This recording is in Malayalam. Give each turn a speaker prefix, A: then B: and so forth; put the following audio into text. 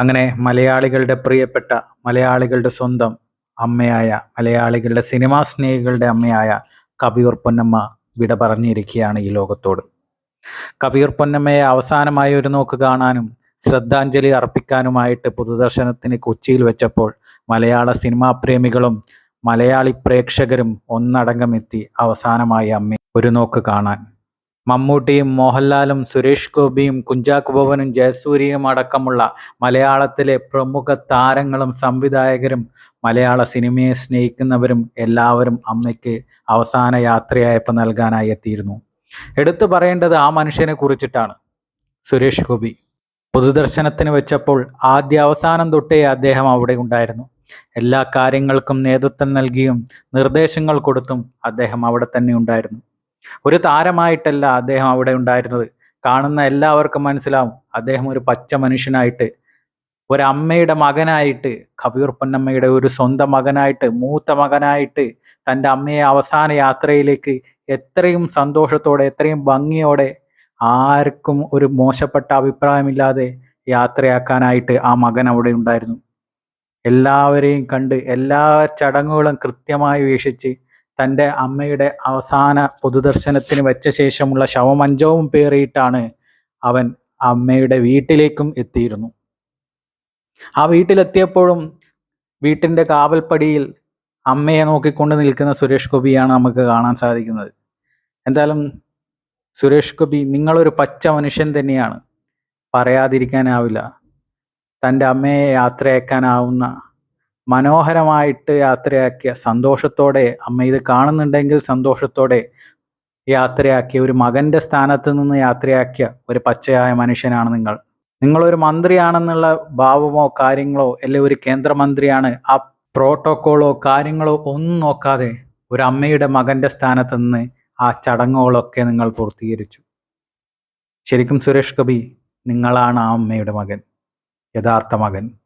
A: അങ്ങനെ മലയാളികളുടെ പ്രിയപ്പെട്ട മലയാളികളുടെ സ്വന്തം അമ്മയായ മലയാളികളുടെ സിനിമാ സ്നേഹികളുടെ അമ്മയായ കവിയൂർ പൊന്നമ്മ വിട പറഞ്ഞിരിക്കുകയാണ് ഈ ലോകത്തോട്. കവിയൂർ പൊന്നമ്മയെ അവസാനമായി ഒരു നോക്ക് കാണാനും ശ്രദ്ധാഞ്ജലി അർപ്പിക്കാനുമായിട്ട് പൊതുദർശനത്തിന് കൊച്ചിയിൽ വെച്ചപ്പോൾ മലയാള സിനിമാ പ്രേമികളും മലയാളി പ്രേക്ഷകരും ഒന്നടങ്കം എത്തി അവസാനമായി അമ്മയെ ഒരു നോക്ക് കാണാൻ. മമ്മൂട്ടിയും മോഹൻലാലും സുരേഷ് ഗോപിയും കുഞ്ചാക്കു ബോബനും ജയസൂര്യയും അടക്കമുള്ള മലയാളത്തിലെ പ്രമുഖ താരങ്ങളും സംവിധായകരും മലയാള സിനിമയെ സ്നേഹിക്കുന്നവരും എല്ലാവരും അമ്മയ്ക്ക് അവസാന യാത്രയായപ്പോൾ നൽകാനായി എത്തിയിരുന്നു. എടുത്തു പറയേണ്ടത് ആ മനുഷ്യനെ കുറിച്ചിട്ടാണ്. സുരേഷ് ഗോപി. പൊതുദർശനത്തിന് വെച്ചപ്പോൾ ആദ്യ അവസാനം തൊട്ടേ അദ്ദേഹം അവിടെ ഉണ്ടായിരുന്നു. എല്ലാ കാര്യങ്ങൾക്കും നേതൃത്വം നൽകിയും നിർദ്ദേശങ്ങൾ കൊടുത്തും അദ്ദേഹം അവിടെ തന്നെ ഉണ്ടായിരുന്നു. ഒരു താരമായിട്ടല്ല അദ്ദേഹം അവിടെ ഉണ്ടായിരുന്നത്. കാണുന്ന എല്ലാവർക്കും മനസ്സിലാവും. അദ്ദേഹം ഒരു പച്ച മനുഷ്യനായിട്ട് ഒരമ്മയുടെ മകനായിട്ട് കവിയൂർ പൊന്നമ്മയുടെ ഒരു സ്വന്തം മകനായിട്ട് മൂത്ത മകനായിട്ട് തന്റെ അമ്മയെ അവസാന യാത്രയിലേക്ക് എത്രയും സന്തോഷത്തോടെ എത്രയും ഭംഗിയോടെ ആർക്കും ഒരു മോശപ്പെട്ട അഭിപ്രായമില്ലാതെ യാത്രയാക്കാനായിട്ട് ആ മകൻ അവിടെ ഉണ്ടായിരുന്നു. എല്ലാവരെയും കണ്ട് എല്ലാ ചടങ്ങുകളും കൃത്യമായി വീക്ഷിച്ച് തന്റെ അമ്മയുടെ അവസാന പൊതുദർശനത്തിന് വെച്ച ശേഷമുള്ള ശവമഞ്ചവും പേറിയിട്ടാണ് അവൻ അമ്മയുടെ വീട്ടിലേക്കും എത്തിയിരുന്നു. ആ വീട്ടിലെത്തിയപ്പോഴും വീട്ടിന്റെ കാവൽപ്പടിയിൽ അമ്മയെ നോക്കിക്കൊണ്ട് നിൽക്കുന്ന സുരേഷ് ഗോപിയാണ് നമുക്ക് കാണാൻ സാധിക്കുന്നത്. എന്തായാലും സുരേഷ് ഗോപി നിങ്ങളൊരു പച്ച മനുഷ്യൻ തന്നെയാണ്. പറയാതിരിക്കാനാവില്ല. തന്റെ അമ്മയെ യാത്രയാക്കാനാവുന്ന മനോഹരമായിട്ട് യാത്രയാക്കിയ സന്തോഷത്തോടെ അമ്മ ഇത് കാണുന്നുണ്ടെങ്കിൽ സന്തോഷത്തോടെ യാത്രയാക്കിയ ഒരു മകന്റെ സ്ഥാനത്ത് നിന്ന് യാത്രയാക്കിയ ഒരു പച്ചയായ മനുഷ്യനാണ് നിങ്ങൾ. നിങ്ങളൊരു മന്ത്രിയാണെന്നുള്ള ഭാവമോ കാര്യങ്ങളോ അല്ലെ ഒരു കേന്ദ്രമന്ത്രിയാണ് ആ പ്രോട്ടോക്കോളോ കാര്യങ്ങളോ ഒന്നും നോക്കാതെ ഒരു അമ്മയുടെ മകന്റെ സ്ഥാനത്ത് നിന്ന് ആ ചടങ്ങുകളൊക്കെ നിങ്ങൾ പൂർത്തീകരിച്ചു. ശരിക്കും സുരേഷ് കബി നിങ്ങളാണ് ആ അമ്മയുടെ മകൻ യഥാർത്ഥ മകൻ.